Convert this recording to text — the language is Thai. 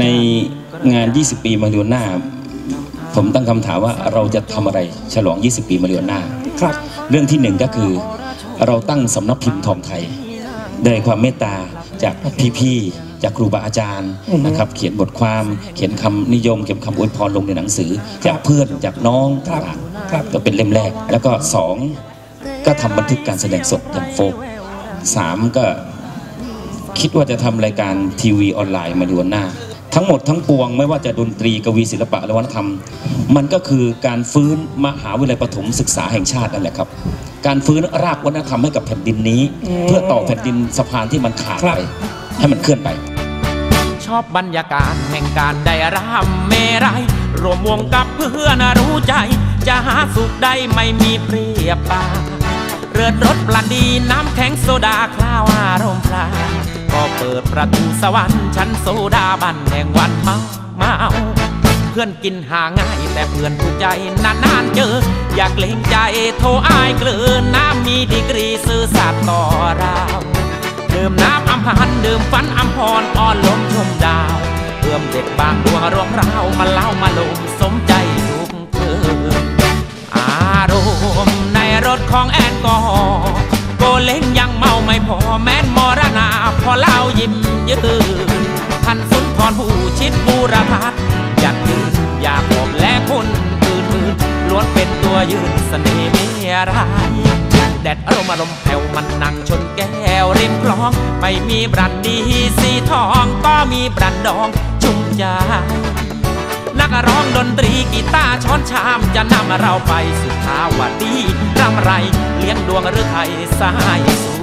ในงาน 20 ปีมาริโอน่าผมตั้งคำถามว่าเราจะทำอะไรฉลอง 20 ปีมาริโอน่าครับ เรื่องที่หนึ่งก็คือ เราตั้งสำนักพิมพ์ทองไทยโดยความเมตตาจากพี่ๆจากครูบาอาจารย์อือฮึนะครับ เขียนบทความเขียนคำนิยมเขียนคำอวยพรลงในหนังสือ จากเพื่อนจากน้องครับต่างครับๆก็เป็นเล่มแรก แล้วก็สองก็ทำบันทึกการแสดงสดอย่างโฟกสามก็ คิดว่าจะทำรายการทีวีออนไลน์มาดูหน้า ทั้งหมดทั้งปวงไม่ว่าจะดนตรีกวีศิลปะและวัฒนธรรม มันก็คือการฟื้นมหาวิทยาลัยประถมศึกษาแห่งชาตินั่นแหละครับ การฟื้นรากวัฒนธรรมให้กับแผ่นดินนี้อืมเพื่อต่อแผ่นดินสะพานที่มันขาดครับไปให้มันเคลื่อนไป ชอบบรรยากาศแห่งการได้รำเมรัยรวมวงกับเพื่อนรู้ใจ จะหาสุขได้ไม่มีเปรียบปานเรือดรถปลาดีน้ำแข็งโซดาคลาวอารมณ์พลาก็ เปิดประตูสวรรค์ชั้นโซดาบันแห่งวันเมาเมาเพื่อนกินหาง่ายแต่เพื่อนถูกใจนานๆเจอ อยากเกรงใจโทรอายเกลือน้ำมีดีกรีซื่อสัตย์ต่อเราดื่มน้ำอัมพันธ์ดื่มฝันอัมพรอ่อนลมชมดาวเอื้อมเด็กบางดวงรวงราวมาเล่ามาลมสมใจทุกเพื่อนอารมณ์ในรถของแอนกอโกเล้งยังเมาไม่พอแม ยิ้มยืนท่านสุนทรผู้ชิดบูรพัฒอยากยืนอยากบอกและคนอื่นอื่นล้วนเป็นตัวยืนเสน่ห์เมียรายแดดอารมณ์อารมณ์แผ่วมันนั่งชนแก้วริมคลอง ไม่มีบรันดีสีทองก็มีบรันดองชุ่มใจนักร้องดนตรีกีตาร์ช้อนชามจะนำเราไปสุขาวดีรำไร เลี้ยงดวงหรือไทยสายสุ